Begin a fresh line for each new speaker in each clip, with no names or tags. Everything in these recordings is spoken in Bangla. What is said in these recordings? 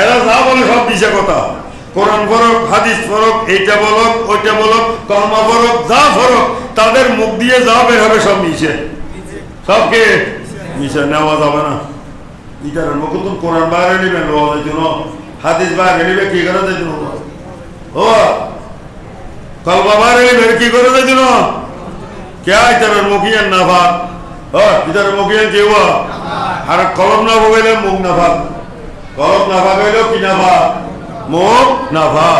এরা যা বলে সব দিশে কথা। কোরআন ফরক, হাদিস ফরক, এইটা বলক ওইটা বলক কর্মা ফরক, যা ফরক, তাদের মুখ দিয়ে যা বের হবে সব নিচে সবকে নিচে নেওয়া যাবে না। ইটার মুখ তুমি কোরআন বাইরে নিবে, নেওয়া যাইতো না। হাদিস বাইরে নিবে, কি করে যাইতো না? ও কলমা বাইরে নিবে, কি করে যাইতো দিন কে ইটার মুখিয়ান না ভাত ও ইটার মুখিয়ান কেউ আর কলম না বগাইলে মুখ না ভাত গরম নাভা পেল
কি নাভা মোক নাভা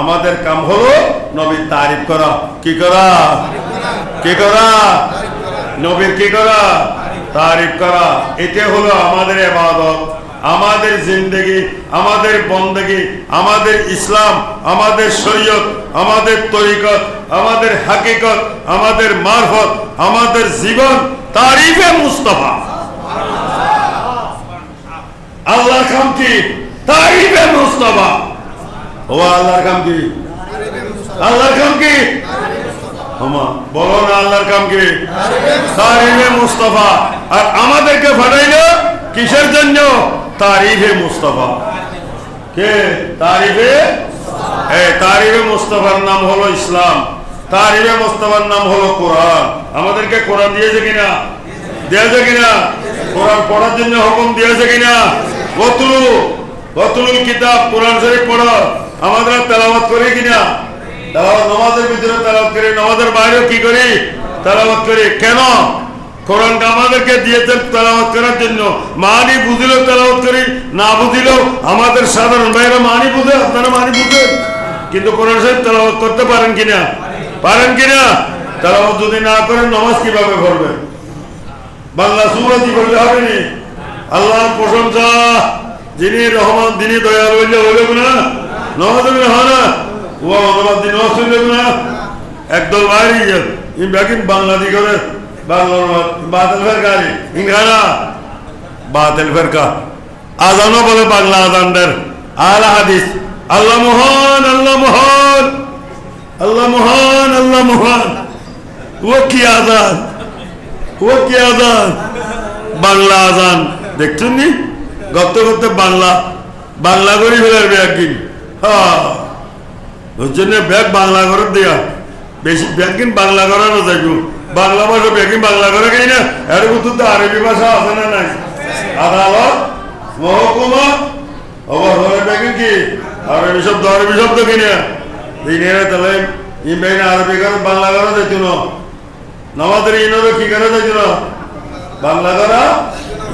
আমাদের কাম হলো নবীর তারিফ করা। কি করা? কি করা? নবীর কি করা? তারিফ করা। এটা হলো আমাদের এবাদত। আমাদের জিন্দগি, আমাদের বন্দগি, আমাদের ইসলাম, আমাদের শরীয়ত, আমাদের তরিকত, আমাদের হাকিকত, আমাদের মারফত, আমাদের জীবন, তারিফে মুস্তফা। আল্লাহর কাম কি? তারিফে মুস্তফা। ও আল্লাহর কাম কি? আল্লাহর কাম বলো না আল্লাহর কাম কি? তারিফে মুস্তফা। আর আমাদেরকে ফাটাইলো কিসের জন্য? তারিফে মুস্তফা। কে? তারিফে? তারিফে মুস্তফার নাম হলো ইসলাম। তারিফে মুস্তফার নাম হলো কোরআন। আমাদেরকে কোরআন দিয়েছে কিনা? দিয়েছে কিনা? কোরআন পড়ার জন্য হুকুম দিয়েছে কিনা? গতুলু, গতুলুল কিতাব, কোরআন শরীফ পড়ো। আমাদের তেলাওয়াত করি কিনা? তেলাওয়াত নামাজের ভিতরে তেলাওয়াত করি। নামাজের বাইরেও কি করি? তেলাওয়াত করি। কেন? কোরআনটা আমাদেরকে দিয়েছেন তেলাওয়াত করার জন্য। মানি বুঝিলেও তেলাওয়াত করি, না বুঝিলেও আমাদের সাধারণ ভাইরা মানি বুঝে, আপনারা মানি বুঝেন কিন্তু কোরআন শরীফ তেলাওয়াত করতে পারেন কিনা? পারেন কিনা? তেলাওয়াত যদি না করেন, নামাজ কীভাবে পড়বেন? বাংলা সুরতি করলে হবে নি? আল্লাহর প্রশংসা, যিনি রহমান, যিনি দয়াল হইলে না? নমাজ হবে হয় না? ও অনুবাদ দিন হইলে না? একদল বাইরে গেল ইন অনুবাদ বলে বাংলা আল্লাহ মহান ও কি আজান? বাংলা আজান। দেখছেন নি? গত করতে বাংলা। বাংলা করি ফেলার ব্যাগ কিন। ব্যাগ বাংলা করে দেয়া। বেশি ব্যাগ কিন বাংলা করানো যাইব। বাংলা ভাষা ব্যাগ কিন বাংলা করে খাই না? এর মতো তো আরবি ভাষা আছে না নাই? আদালত, মহকুমা হলে ব্যাগ কি? আরবি শব্দ আরবি শব্দ কিনা দিনের তাহলে ইমরাইন আরবি করে, বাংলা করা যাইত না। নামাজের ইনরে কি করে যাইত না? বাংলা করা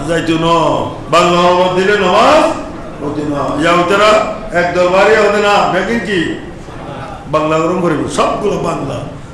যাইতো না। বাংলা নামাজ দিলে নামাজ হতো না। ইয়াউতেরা একদল বাড়ি হতে না। বেকিন কি? বাংলা গরম করিব। সবগুলো বাংলা।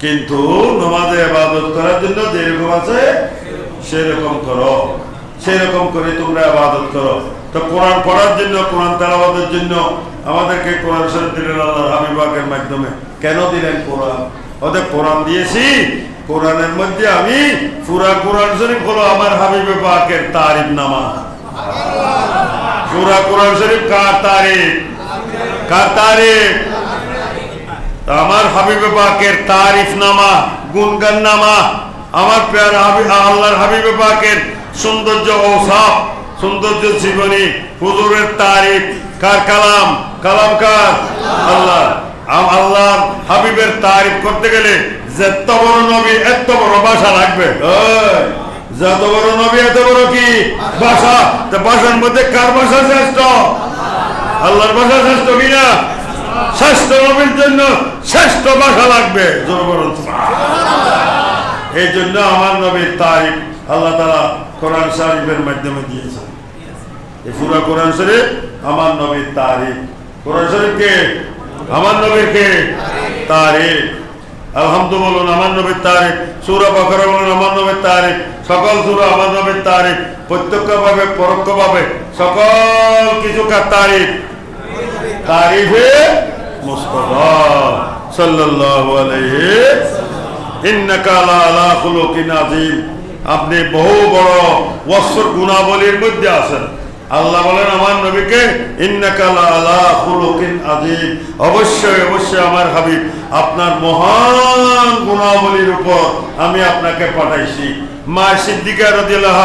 কিন্তু নমাজে আবাদত করার জন্য যেরকম আছে, সেরকম করো। সেরকম করে তোমরা আবাদত করো। তো কোরআন পড়ার জন্য, কোরআন তেলাবাদের জন্য আমাদেরকে কোরআন শরীফ দিলেন আল্লাহ হাবিবাকের মাধ্যমে। কেন দিলেন কোরআন? ওদের কোরআন দিয়েছি। কোরআনের মধ্যে আমি পুরা কোরআন শরীফ হলো আমার হাবিবে পাকের তারিফ নামা পুরা কোরআন শরীফ কার তারিফ? কার তারিফ? আমার হাবিবে পাকের তারিফ নামা গুনগান নামা আমার প্যার আল্লাহর হাবিবে পাকের সৌন্দর্য ঔসাফ সৌন্দর্য জীবনী হুজুরের তারিফ কার কালাম? কালাম কার? আল্লাহ। আম- আল্লাহর হাবিবের তারিফ করতে গেলে যত বড় নবী এত বড় ভাষা লাগবে। যত বড় নবী এত বড় কি? ভাষা তা ভাষার মধ্যে কার ভাষা শ্রেষ্ঠ? আল্লাহর ভাষা শ্রেষ্ঠ কিনা শ্রেষ্ঠ নবীর জন্য শ্রেষ্ঠ ভাষা লাগবে। এই জন্য আমার নবীর তারিফ আল্লাহ তালা কোরআন শরীফের মাধ্যমে দিয়েছেন। এই পুরো কোরআন শরীফ আমার তারিফ কে? তারিখ। আলহামদু বলুন নবীর তারিখ। সুরা বকরা বলুন, আমার তারিখ। সকল সুরা তারিখ। প্রত্যক্ষভাবে, পরোক্ষভাবে, সকল কিছু কার তারিখ তারিফে মুস্তফা সাল্লাল্লাহু আলাইহি ইন্নাকা লা আলা খুলুকিন আযীম আপনি বহু বড় ওয়াসফ গুণাবলীর মধ্যে আছেন আল্লাহ বলেন, আমার নবীকে অবশ্যই অবশ্যই আমার হাবিব, আপনার মহান গুণাবলীর উপর আমি আপনাকে পাঠাইছি। মা সিদ্দিকা রাদিয়াল্লাহ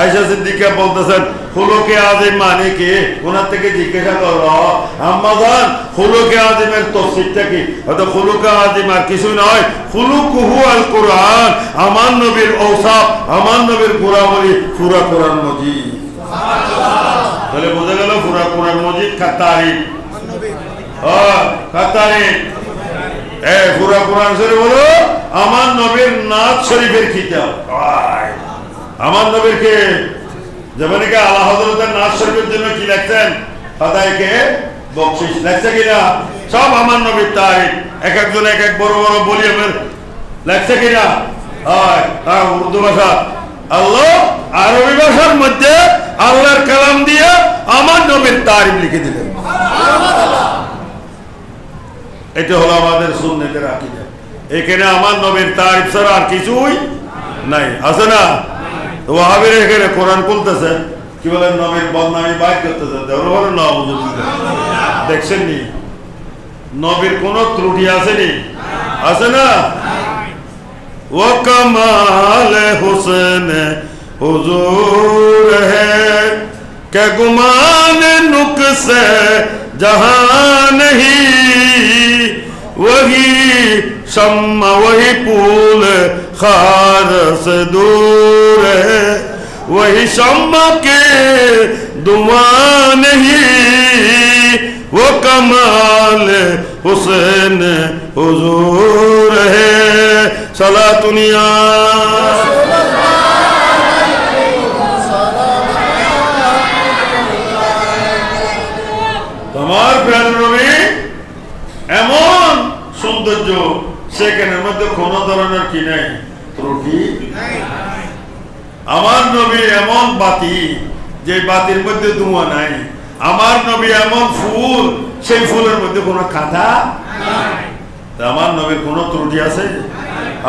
আয়েশা সিদ্দিকা বলতেছেন মানে আমার নবীর ঔসাফ, আমার নবীর গুণাবলী পুরা কোরআন মজিদ। তাহলে বোঝা গেল পুরা কোরআন মজিদ যেমন কি? আল্লাহ সব আমার নবীর এক একজন এক এক বড় বড় বলি কিনা উর্দু ভাষা। আল্লাহ আরবি ভাষার মধ্যে আল্লাহর কালাম দিয়ে আমার নবীর তারিখ লিখে দিলেন এটা হলো আমাদের সুন্নিদের আকিদা। এখানে আমার নবীর তারিফ ছাড়া আর কিছুই নাই। আছে না? ওয়াহাবির এখানে কোরআন খুলতেছে। কি বলেন, নবীর বদনামি বাইক করতেছে। দেখছেন নি? নবীর কোন ত্রুটি আসেনি আছে না? ও কমাল হোসেন হুজুর হে, কে গুমান নুক সে জহা নহীं वही सम वही पुल खार से दूर है। वही शम्मा के दुआ नहीं वो कमाल हुसैन हुजूर है। सला दुनिया। সৌন্দর্য সেখানের মধ্যে কোন ধরনের কি নাই? ত্রুটি আমার নবী এমন বাতি যে বাতির মধ্যে ধোঁয়া নাই। আমার নবী এমন ফুল সেই ফুলের মধ্যে কোনো কাঁথা আমার নবীর কোনো ত্রুটি আছে?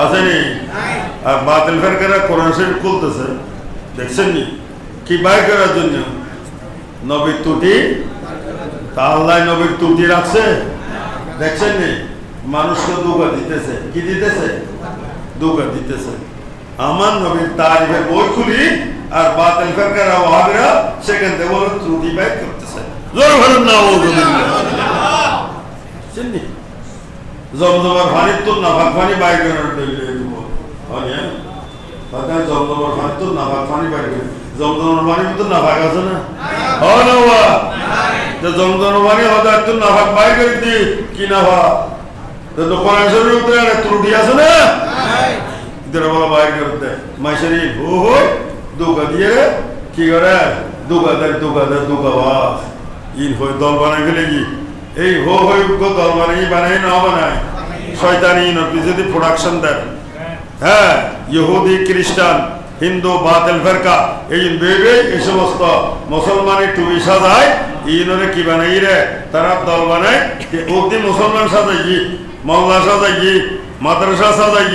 আসেনি? আর বাতিল ফেরকারা কোরআন শরীফ খুলতেছে। দেখছেন নি? কি বাই করার জন্য? নবীর ত্রুটি? তা আল্লাহ নবীর ত্রুটি রাখছে? দেখছেন নি? মানুষকে দুগা দিতেছে। কি দিতেছে? দুগা দিতেছে। আমার নবীর তারিফের বই খুলি আর বাতিল ফেরকারা ওয়াহাবিরা সেখান থেকে বলে ত্রুটি বাইর করতেছে। জোর না চিনি জমজমার পানির তো নাফাক পানি বাইর করার হয় বাজার জমজমার পানি তো নাফাক পানি বাইর করে জমজমার পানি তো নাফাক আছে না? তো জমজমার পানি হয়তো একটু নাফাক বাইর করে দি কি নাফাক? তো দোকান শরীর একটা ত্রুটি আছে না? যারা বলা বাইর করতে মাইশারি হো হো দুগা দিয়ে কি করে? দুগাদার দুগাদার দুগাবাস ইন হয়ে দল বানাই ফেলে কি এই হো হয়ে দল বানাই বানাই না বানায় শয়তানি নবী যদি প্রোডাকশন দেন। হ্যাঁ ইহুদি খ্রিস্টান হিন্দু বাতিল ফেরকা এই বেবে এই সমস্ত মুসলমানের টুবি সাজায় ইনরে কি বানাই রে? তারা দল বানায় অব্দি মুসলমান সাজাই মহল্লা সাজাই মাদ্রাসা সাজাই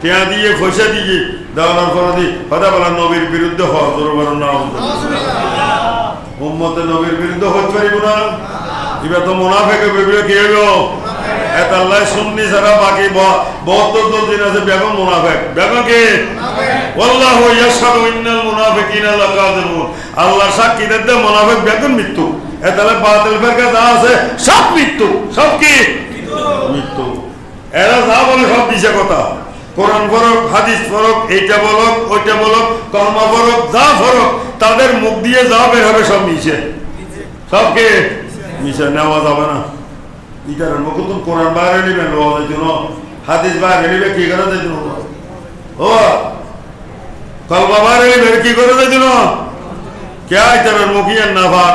টিয়া দিয়ে পয়সা দিয়ে দেওয়ার পর দি কথা বলা নবীর বিরুদ্ধে হওয়া জোর না উম্মতে নবীর বিরুদ্ধে হতে পারিব না। এবার তো মুনাফেকে বেবিয়ে কি হইল এত আল্লাহ সুন্নি ছাড়া বাকি বহত্তর দল দিন আছে বেগম মুনাফেক। বেগম কি? আল্লাহ ইয়াশহাদু ইন্নাল মুনাফিকিনা লাকাযিবুন আল্লাহ সাক্ষী দিতে মুনাফিক বেগম মৃত্যু তাহলে সব মৃত্যু। সব কি? মৃত্যু। এরা যা বলে সব কথা। ফরক হাদিস ফরক এইটা বলক ওইটা বলক ফরক যা ফরক তাদের মুখ দিয়ে যা বের হবে সব মিশে সবকে মিশে নেওয়া যাবে না। ইটার মুখ তুমি কোরআন বাইরে নিবে নেওয়া হাদিস বাইরে নিবে কি করে ও নিবে কি করে যাইতে কে ইটার মুখিয়ান না ভাগ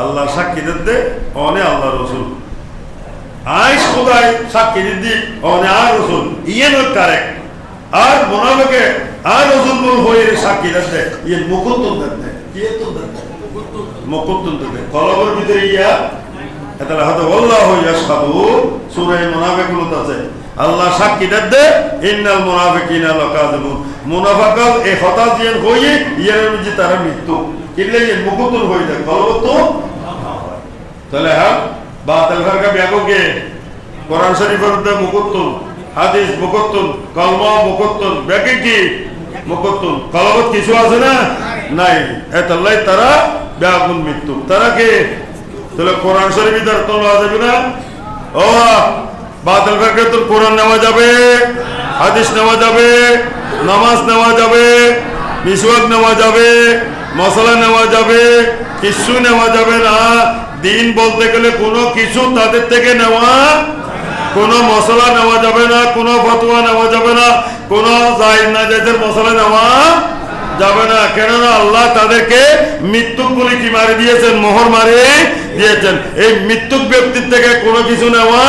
আল্লাহ সাক্ষী দিতে অনে আল্লাহ রসুল। আইস খোদাই সাক্ষী দিদি অনে আর রসুল। ইয়ে নয় কারেক্ট আর মোনাফেকে আর রসুল মূল হয়ে সাক্ষী দিতে ইয়ে দিতে কি তো কলবের ভিতরে ইয়া এটা আল্লাহ সূরা আছে। আল্লাহ সাক্ষী দিতে ইন্নাল মুনাফিকিনা লাকাযিবুন। মুনাফিকাল এ হতাশ জিয়ান হয়ে ইয়ার মধ্যে তারা মৃত্যু। তাহলে হ্যাঁ কোরআন হাদিস ব্যাকে কি? কিছু আছে না? নাই। এতাল্লাই তারা ব্যাকুল মৃত্যু। তারা কি? তাহলে কোরআন শরীফ তার তোলা যাবে না? ও, বাতিল ফরকা তোর কোরআন নেওয়া যাবে, হাদিস নেওয়া যাবে, নামাজ নেওয়া যাবে মিসওয়াক নেওয়া যাবে মশলা নেওয়া যাবে, কিছু নেওয়া যাবে না। দিন বলতে গেলে কোনো কিছু তাদের থেকে নেওয়া কোনো মশলা নেওয়া যাবে না, কোনো ফতোয়া নেওয়া যাবে না, কোনো না মশলা নেওয়া যাবে না। কেননা আল্লাহ তাদেরকে মৃত্যুক বলে কি মারি দিয়েছেন? মোহর মারি দিয়েছেন। এই মৃত্যুক ব্যক্তির থেকে কোনো কিছু নেওয়া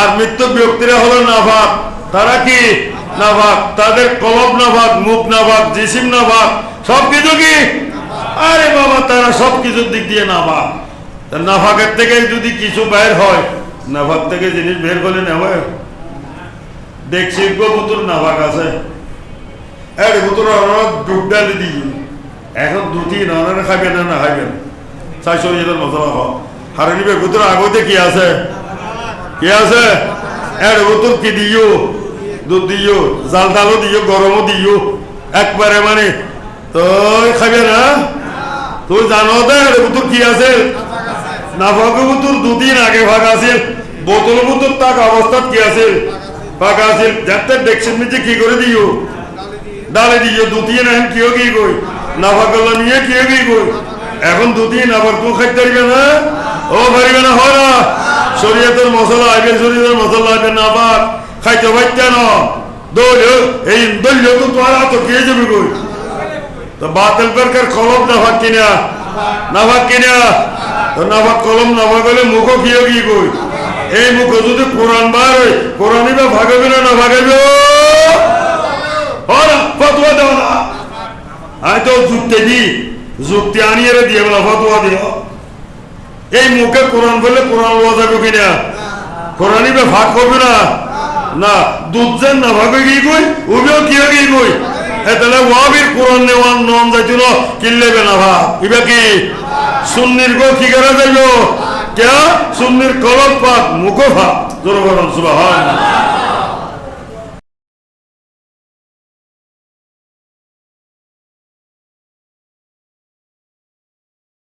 আর মৃত্যুক ব্যক্তিরা হলো নাভাক তারা কি? না নাভাক তাদের কলব নাভাক মুখ না নাভাক জিসিম নাভাক সব কিছু কি? আরে বাবা, তারা সব কিছুর দিক দিয়ে নাভাক তা নাভাকের থেকে যদি কিছু বের হয় নাভাক থেকে জিনিস বের করে নেওয়া দেখছি গোপুতুর নাভাক আছে। এর অনেক ডুব ডালি দিই। এখন দুটি নানারে খাবেন না না খাবেন চারশো ইয়ের মশলা খাও হারে নিবে ভিতরে আগতে কি আছে? কি আছে? এর ভিতর কি দিও? দুধ দিও, জাল ডালও দিও, গরমও দিও। একবারে মানে তুই খাবে না? তুই জানো এর কি আছে? না ভাগে ভিতর দুদিন আগে ভাগ আছিল। বোতল ভিতর তাক অবস্থাত কি আছে ভাগ আছিল। যাতে দেখছেন নিচে কি করে দিও। ডালে দিও দুতিয়ে না কিও কি কই না ভাগল নিয়ে কিও কি কই এখন দুতিয়ে না ভাগ তুই খাইতে পারবে না? ও পারবে না, হয় না? শরীয়তের মশলা আইবে শরীয়তের মশলা আইবে না ভাগ খাইতে পারতে না। দৌড় এই দলীয় তো তোমার তো কে যাবে কই তো বাতিল করকার কলম না ভাগ কিনা? না ভাগ কিনা? তো না ভাগ কলম না ভাগ হলে মুখও কিও কি কই? এই মুখ যদি কোরআন বার হয়, কোরআনই বা ভাগাবে না না ভাগাবে ফতোয়া দেও না। আমি তো যুক্তি দি, যুক্তি আনিয়ে দিয়ে বলা, ফতোয়া দিও এই মুখে কোরআন বললে কোরআন লওয়া যাবে কিনা? কোরআনই বা ভাগ করবে না? না, দুধ যেন না ভাবে কি কই? উবেও কি কই? তাহলে ওয়াবির কোরআন নেওয়ার নন যাইছিল কিনলেবে না ভাব? ইবা কি? সুন্নির গো কি করা যাইব কে? সুন্নির কলম পাক মুখো ভাব। জোর সুবহান